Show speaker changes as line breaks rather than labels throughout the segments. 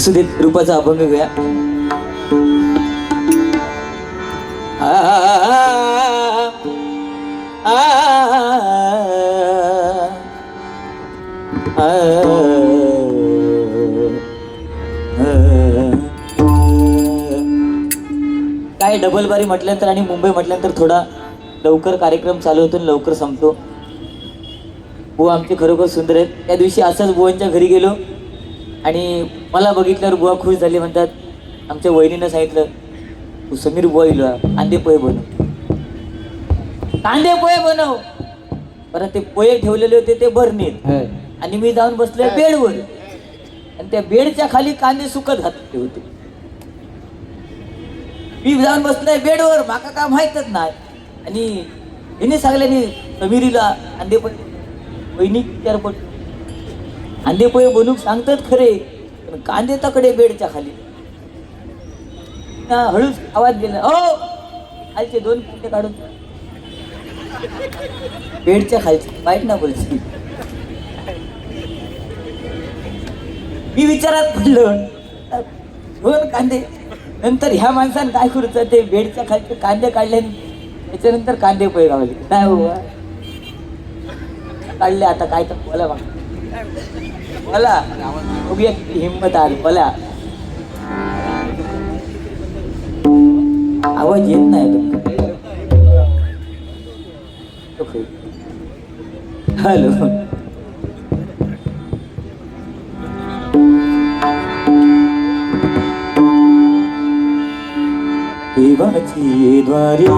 असू देत रूपाचा अभंग घ्या काय डबल बारी म्हटल्यानंतर आणि मुंबई म्हटल्यानंतर थोडा लवकर कार्यक्रम चालू होतो आणि लवकर संपतो. बुवा आमचे खरोखर सुंदर आहेत. त्या दिवशी असंच बुवांच्या घरी गेलो आणि मला बघितल्यावर बुवा खुश झाले म्हणतात आमच्या वहिनीनं सांगितलं तू समीर बुवा येईल कांदे पोहे बनव. कांदे पोहे बनव. परत ते पोहे ठेवलेले होते ते भरणीत. आणि मी जाऊन बसले बेडवर. आणि त्या बेडच्या खाली कांदे सुकत घातले होते. मी जाऊन बसलोय बेडवर माका काय माहीतच नाही. आणि हिने सांगल्याने समिरीला कांदे पोहे वहिनी विचारपट कांदे पोहे बनवून सांगतात खरे पण कांदे तकडे बेडच्या खाली. हळूच आवाज दिला ओ हो! खालचे दोन कांदे काढून बेडच्या खालचे. वाईट ना बोलची मी विचारात पडलो. दोन कांदे. नंतर ह्या माणसानं काय करूचं ते बेडच्या खालचे कांदे काढले त्याच्यानंतर कांदे पैगावले काय हो काढले आता काय तर बोला बा Wala. Huwag yan, himatan. Wala. Awad yan na ito. Okay. Hello. Ивати дворе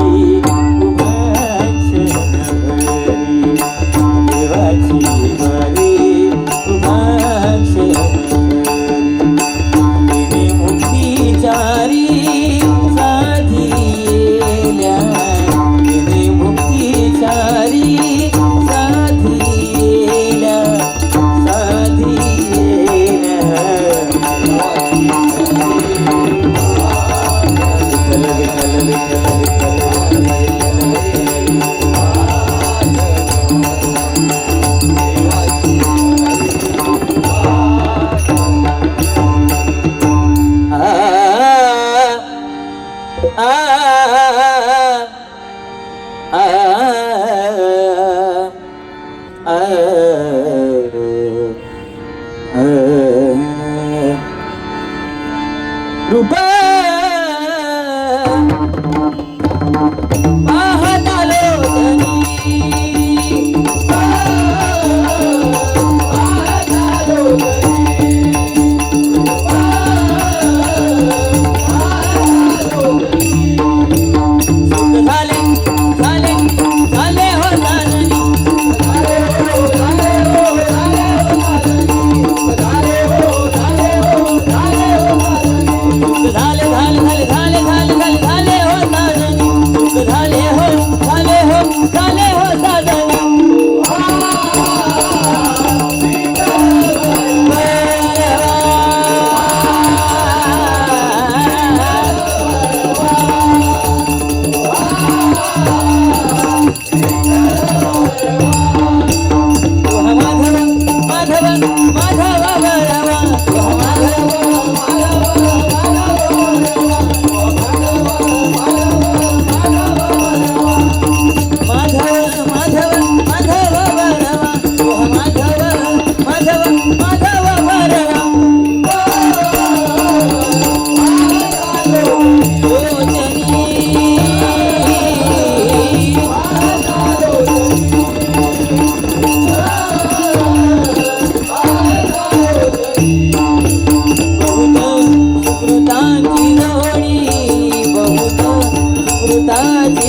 三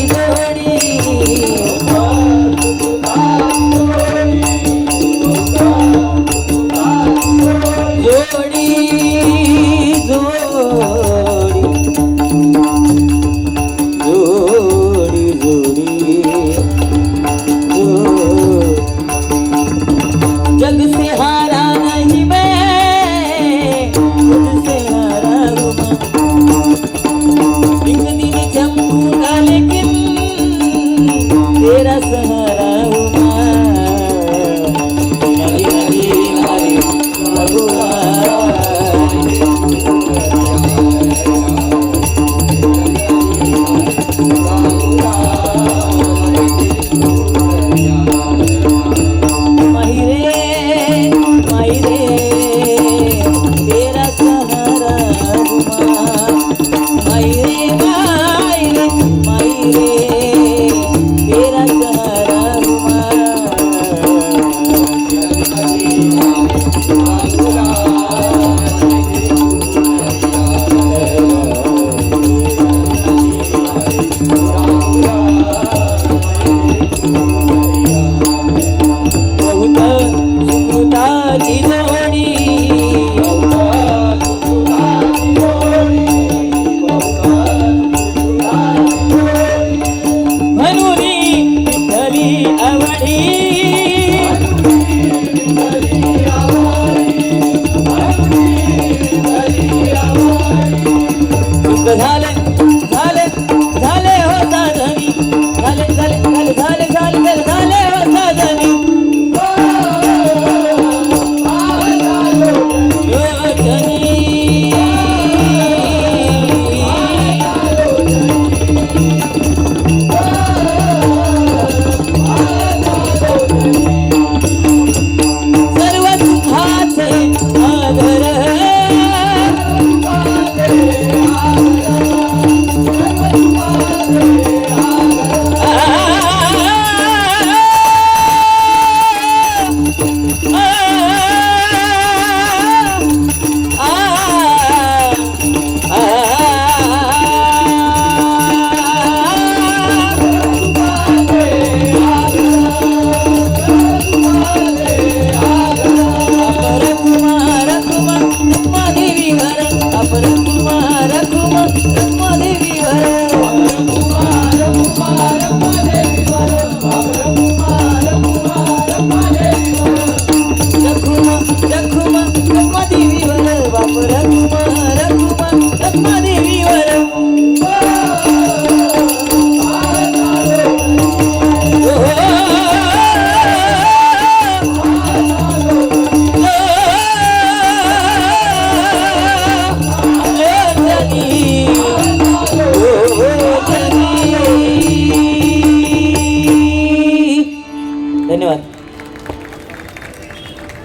रंग